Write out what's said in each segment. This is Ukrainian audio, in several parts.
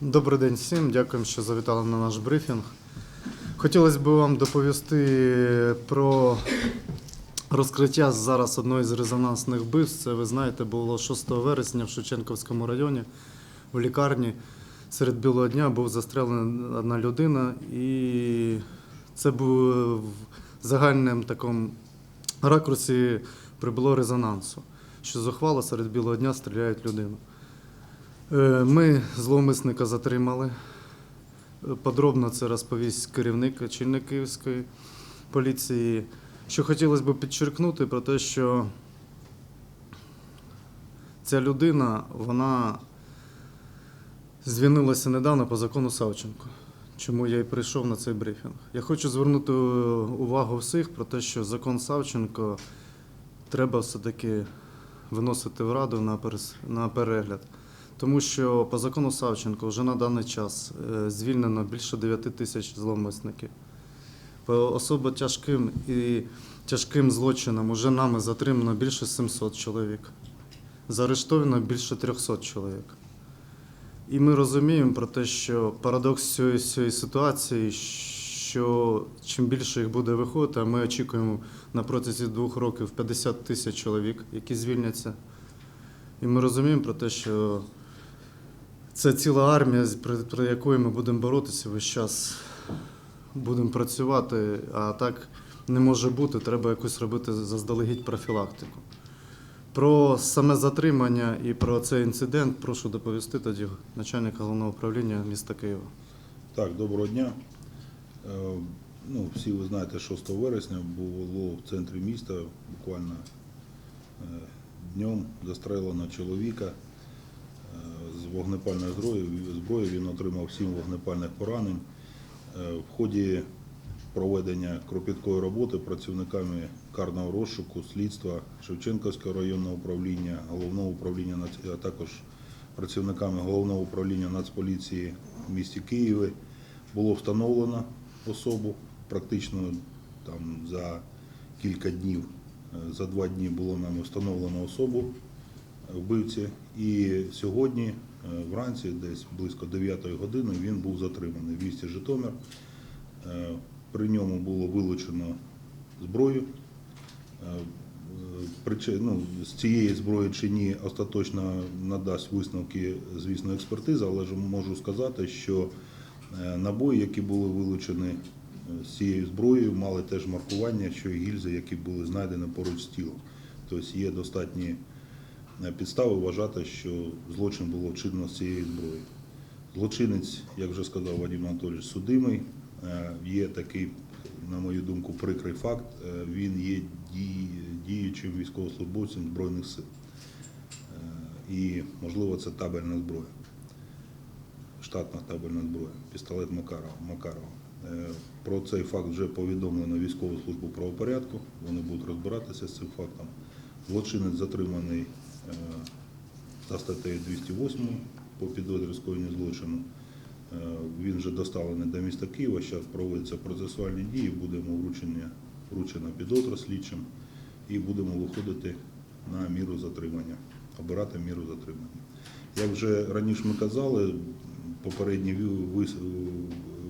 Добрий день всім. Дякуємо, що завітали на наш брифінг. Хотілося б вам доповісти про розкриття зараз одної з резонансних вбивств. Це ви знаєте, було 6 вересня в Шевченківському районі в лікарні. Серед білого дня був застрелений одна людина, і це був в загальному такому ракурсі прибуло резонансу, що зухвало серед білого дня стріляють людину. Е, Ми зловмисника затримали. Е, Подробно це розповість керівник, очільник Київської поліції. Що хотілося б підчеркнути про те, що ця людина, вона звільнилася недавно по закону Савченко. Чому я і прийшов на цей брифінг? Я хочу звернути увагу всіх про те, що закон Савченко треба все-таки виносити в Раду на перегляд. Тому що по закону Савченко вже на даний час е, звільнено більше 9 тисяч зловмисників. По особо тяжким і тяжким злочинам вже нами затримано більше 700 чоловік. Заарештовано більше 300 чоловік. І ми розуміємо про те, що парадокс цієї, цієї ситуації, що чим більше їх буде виходити, а ми очікуємо на протязі двох років 50 тисяч чоловік, які звільняться. І ми розуміємо про те, що це ціла армія, при якої ми будемо боротися весь час, будемо працювати, а так не може бути, треба якось робити заздалегідь профілактику. Про саме затримання і про цей інцидент прошу доповісти тоді начальника головного управління міста Києва. Так, доброго дня. Е, Ну, всі ви знаєте, 6 вересня було в центрі міста буквально е, днем застрелено чоловіка з вогнепальної зброї. Він отримав 7 вогнепальних поранень. Е, В ході проведення кропіткої роботи працівниками карного розшуку, слідства Шевченківського районного управління, головного управління, а також працівниками головного управління Нацполіції в місті Києві було встановлено особу. Практично там за кілька днів, е, за два дні було нами встановлено особу вбивці. І сьогодні, е, вранці, десь близько 9 години, він був затриманий в місті Житомир. Е, При ньому було вилучено зброю. Е, ну, з цієї зброї чи ні остаточно надасть висновки, звісно, експертиза, але ж можу сказати, що набої, які були вилучені з цією зброєю, мали теж маркування, що і гільзи, які були знайдені поруч з тілом. Тобто є достатні підстави вважати, що злочин було вчинено з цієї зброї. Злочинець, як вже сказав Вадим Анатолійович, судимий. Е, Є такий, на мою думку, прикрий факт. Е, Він є діючим військовослужбовцем Збройних сил. Е, І, можливо, це табельна зброя, штатна табельна зброя, пістолет Макарова. Макарова. Про цей факт вже повідомлено військову службу правопорядку. Вони будуть розбиратися з цим фактом. Злочинець затриманий за статтею 208 по підозрі скоєння злочину. Е, Він вже доставлений до міста Києва. Зараз проводяться процесуальні дії, будемо вручення, вручена підозра слідчим і будемо виходити на міру затримання, обирати міру затримання. Як вже раніше ми казали, попередні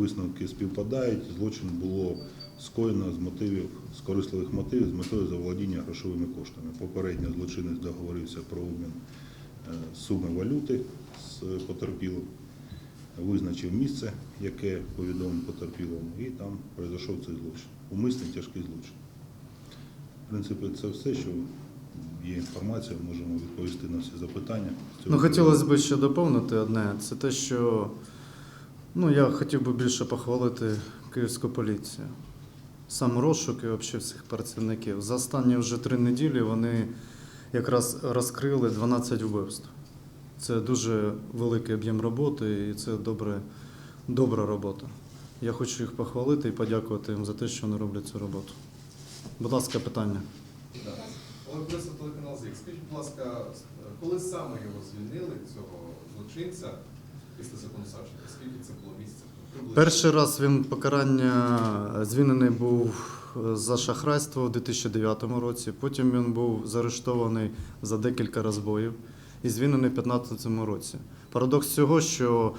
висновки співпадають. Злочин було скоєно з мотивів, з корисливих мотивів, з метою заволодіння грошовими коштами. Попередньо злочинець договорився про обмін е, суми валюти з потерпілим, визначив місце, яке повідомив потерпілому, і там пройшов цей злочин. Умисний тяжкий злочин. В принципі, це все, що є інформація, можемо відповісти на всі запитання. Ну, хотілося б ще доповнити одне. Це те, що ну, я хотів би більше похвалити київську поліцію. Сам розшук і взагалі всіх працівників. За останні вже три неділі вони якраз розкрили 12 вбивств. Це дуже великий об'єм роботи і це добре, добра робота. Я хочу їх похвалити і подякувати їм за те, що вони роблять цю роботу. Будь ласка, питання. Олег Борисов, телеканал ЗІК. Скажіть, будь ласка, коли саме його звільнили, цього злочинця, Перший раз він покарання звільнений був е, за шахрайство у 2009 році. Потім він був заарештований за декілька розбоїв і звільнений у 2015 році. Парадокс цього, що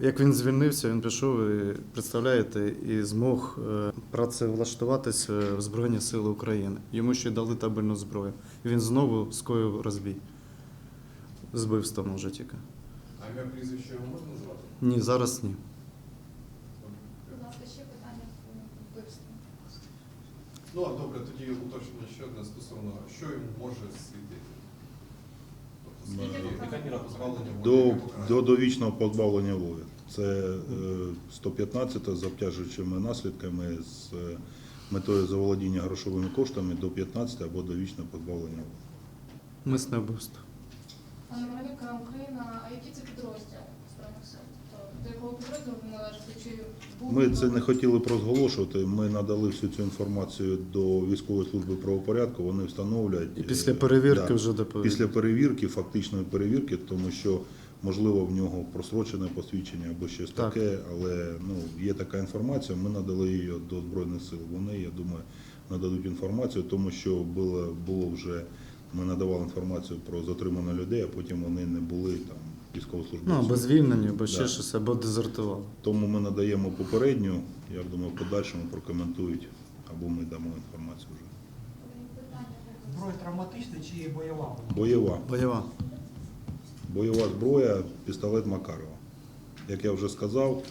Як він звільнився, він пішов, і, представляєте, і змог е, працевлаштуватися в Збройні Сили України. Йому ще дали табельну зброю. І він знову скоїв розбій. З вбивством вже тільки. А ім'я прізвище його можна назвати? Ні, зараз ні. Будь ласка, ще питання по вбивству. Ну, а добре, тоді уточнення ще одне стосовно, що йому може світити? Тобто, Е, скільки позбавлення волі, До, покарання? до довічного позбавлення волі. Це е, 115 з обтяжуючими наслідками з е, метою заволодіння грошовими коштами до 15 або довічного позбавлення волі. Мисне вбивство. Пане Маринюка, Україна, а які це підрозділ Збройних сил? Тобто, до якого підрозділу ви належите? Чи був Ми це не хотіли б розголошувати. Ми надали всю цю інформацію до військової служби правопорядку. Вони встановлять І після перевірки да, вже доповіли. після перевірки, фактичної перевірки, тому що можливо в нього просрочене посвідчення або щось Так. таке, але ну є така інформація. Ми надали її до збройних сил. Вони, я думаю, нададуть інформацію, тому що було було вже. Ми надавали інформацію про затриманих людей, а потім вони не були там Ну, військовослужбовцями. або звільнені, або ще Да. щось, або дезертували. Тому ми надаємо попередню, я думаю, в подальшому прокоментують або ми дамо інформацію вже. Зброя травматична чи бойова? Бойова. Бойова. Бойова зброя, пістолет Макарова. Як я вже сказав,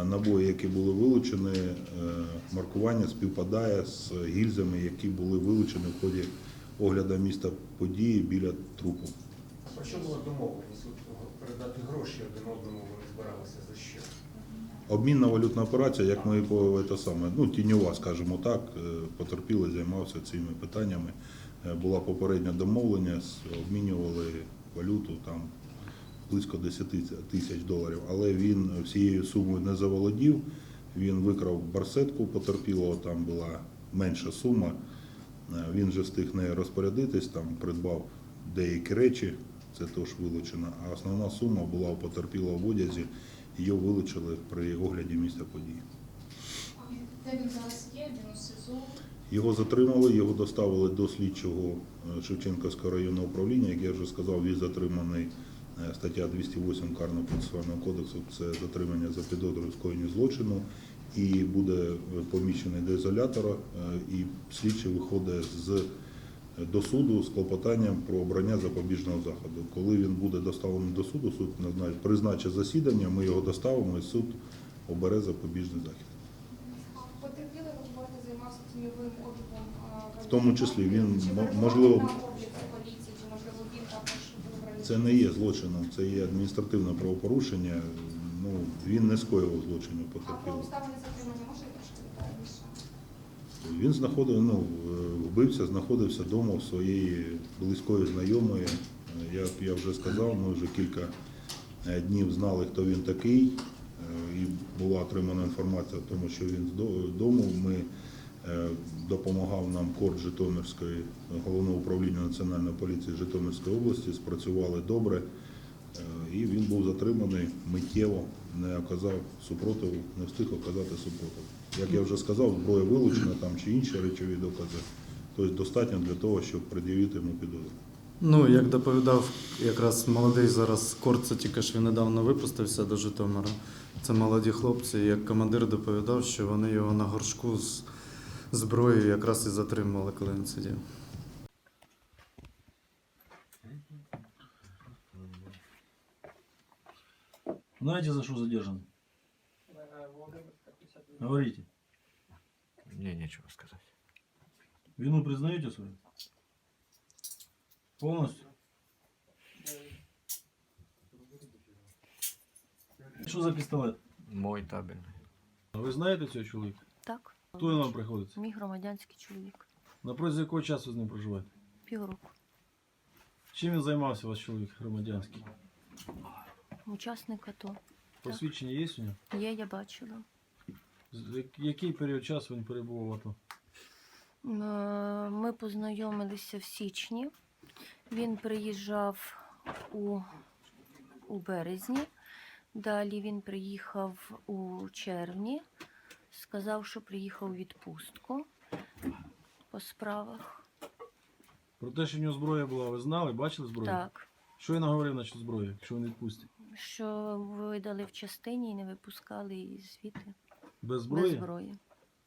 е, набої, які були вилучені, е, маркування співпадає з гільзами, які були вилучені в ході огляду міста події біля трупу. Про що була домовленість? Передати гроші один одному вони збиралися за що? Обмінна валютна операція, як ми це саме, ну тіньова, скажімо так, е, потерпілий займався цими питаннями. Е, Була попередня домовленість, обмінювали валюту там близько 10 тисяч доларів, але він всією сумою не заволодів. Він викрав барсетку потерпілого, там була менша сума. Е, Він же встиг нею розпорядитись, там придбав деякі речі, це теж вилучено. А основна сума була у потерпілого в одязі, її вилучили при огляді місця події. Де він зараз є? Він у СИЗО. Його затримали, його доставили до слідчого е, Шевченківського районного управління. Як я вже сказав, він затриманий е, стаття 208 Карного процесуального кодексу. Це затримання за підозрою скоєння злочину. І буде поміщений до ізолятора, е, і слідчий виходить з е, до суду з клопотанням про обрання запобіжного заходу. Коли він буде доставлений до суду, суд призначить засідання, ми його доставимо і суд обере запобіжний захід. Потерпілий, говорите, займався тіньовим обліком. В тому числі він, Чи мо- можливо? Це не є злочином, це є адміністративне правопорушення. Ну він не скоював злочину А про потерпілого. обставини затримання може трошки детальніше? Він знаходив, ну е, вбивця знаходився вдома у своєї близької знайомої. Як я вже сказав, ми вже кілька е, днів знали, хто він такий, е, і була отримана інформація, тому що він до- Ми е, допомагав нам корд Житомирської головного управління національної поліції Житомирської області. Спрацювали добре, і він був затриманий миттєво, не оказав супротиву, не встиг оказати супротиву. Як я вже сказав, зброя вилучена там чи інші речові докази. Тобто достатньо для того, щоб пред'явити йому підозру. Ну, як доповідав якраз молодий зараз Корце, тільки ж він недавно випустився до Житомира. Це молоді хлопці. Як командир доповідав, що вони його на горшку з зброєю якраз і затримали, коли він сидів. Знаете, за что задержан? Говорите. Мне нечего сказать. Вину признаете свою? Полностью? Что за пистолет? Мой табельный. Ви знаєте цього чоловіка? Так, Хто він вам приходиться? мій громадянський чоловік. На протязі якого часу з ним проживаєте? Півроку. Чим він займався ваш чоловік громадянський? Учасник АТО. Посвідчення є у нього? Є, я бачила. З- Який період часу він перебував в АТО? Е, Ми познайомилися в січні. Він приїжджав у, у березні. Далі він приїхав у червні. Сказав, що приїхав у відпустку по справах. Про те, що в нього зброя була, ви знали, бачили зброю? Так. Що він говорив насчет зброї, якщо він відпустить? Що видали в частині і не випускали її звідти Без зброї? без зброї.